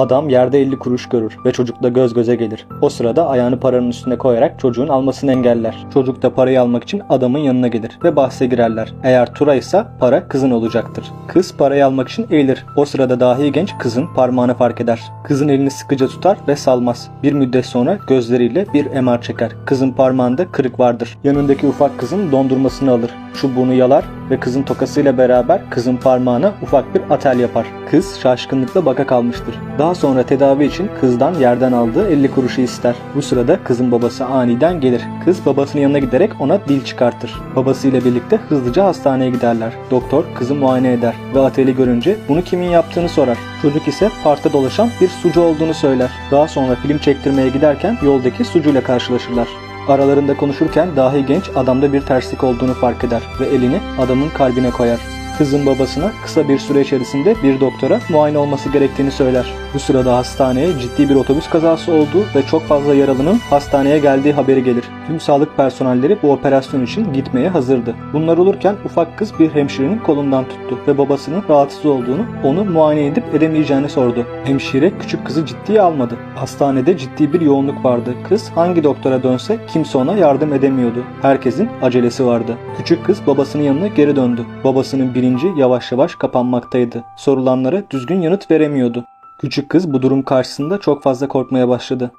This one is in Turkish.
Adam yerde 50 kuruş görür ve çocukla göz göze gelir. O sırada ayağını paranın üstüne koyarak çocuğun almasını engeller. Çocuk da parayı almak için adamın yanına gelir ve bahse girerler. Eğer tura ise para kızın olacaktır. Kız parayı almak için eğilir. O sırada dahi genç kızın parmağını fark eder. Kızın elini sıkıca tutar ve salmaz. Bir müddet sonra gözleriyle bir MR çeker. Kızın parmağında kırık vardır. Yanındaki ufak kızın dondurmasını alır. Çubuğunu yalar ve kızın tokasıyla beraber kızın parmağına ufak bir atel yapar. Kız şaşkınlıkla baka kalmıştır. Daha sonra tedavi için kızdan yerden aldığı 50 kuruşu ister. Bu sırada kızın babası aniden gelir. Kız babasının yanına giderek ona dil çıkartır. Babasıyla birlikte hızlıca hastaneye giderler. Doktor kızı muayene eder ve ateli görünce bunu kimin yaptığını sorar. Çocuk ise parkta dolaşan bir sucu olduğunu söyler. Daha sonra film çektirmeye giderken yoldaki sucuyla karşılaşırlar. Aralarında konuşurken dahi genç adamda bir terslik olduğunu fark eder ve elini adamın kalbine koyar. Kızın babasına kısa bir süre içerisinde bir doktora muayene olması gerektiğini söyler. Bu sırada hastaneye ciddi bir otobüs kazası olduğu ve çok fazla yaralının hastaneye geldiği haberi gelir. Tüm sağlık personelleri bu operasyon için gitmeye hazırdı. Bunlar olurken ufak kız bir hemşirenin kolundan tuttu ve babasının rahatsız olduğunu, onu muayene edip edemeyeceğini sordu. Hemşire küçük kızı ciddiye almadı. Hastanede ciddi bir yoğunluk vardı. Kız hangi doktora dönse kimse ona yardım edemiyordu. Herkesin acelesi vardı. Küçük kız babasının yanına geri döndü. Babasının bilinci yavaş yavaş kapanmaktaydı. Sorulanlara düzgün yanıt veremiyordu. Küçük kız bu durum karşısında çok fazla korkmaya başladı.